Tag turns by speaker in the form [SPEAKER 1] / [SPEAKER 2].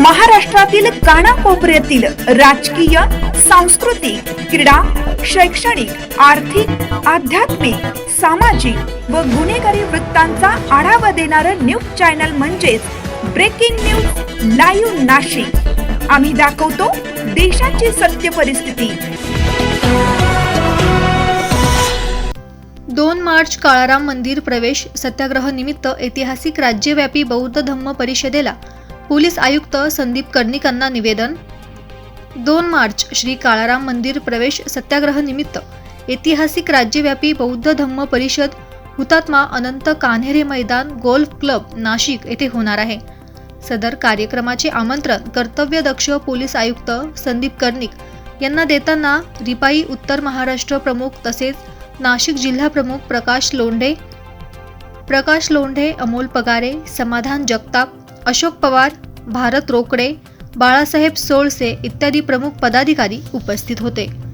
[SPEAKER 1] महाराष्ट्रातील कानाकोपऱ्यातील राजकीय सांस्कृतिक क्रीडा शैक्षणिक आर्थिक आध्यात्मिक सामाजिक व गुन्हेगारी वृत्तांचा आढावा देणारं न्यूज चॅनल म्हणजेच ब्रेकिंग न्यूज लाईव्ह नाशिक. आम्ही दाखवतो देशाची सत्य परिस्थिती.
[SPEAKER 2] दोन मार्च काळाराम मंदिर प्रवेश सत्याग्रह निमित्त ऐतिहासिक राज्यव्यापी बौद्ध धम्म परिषदेला पोलीस आयुक्त संदीप कर्णिकांना निवेदन. दोन मार्च श्री काळाराम मंदिर प्रवेश सत्याग्रह निमित्त ऐतिहासिक राज्यव्यापी बौद्ध धम्म परिषद हुतात्मा अनंत कान्हेरे मैदान गोल्फ क्लब नाशिक येथे होणार आहे. सदर कार्यक्रमाचे आमंत्रण कर्तव्यदक्ष पोलीस आयुक्त संदीप कर्णिक यांना देताना रिपाई उत्तर महाराष्ट्र प्रमुख तसेच नाशिक जिल्हा प्रमुख प्रकाश लोंढे प्रकाश लोंढे अमोल पगारे समाधान जगताप अशोक पवार भारत रोकडे बाळासाहेब सोळसे इत्यादी प्रमुख पदाधिकारी उपस्थित होते.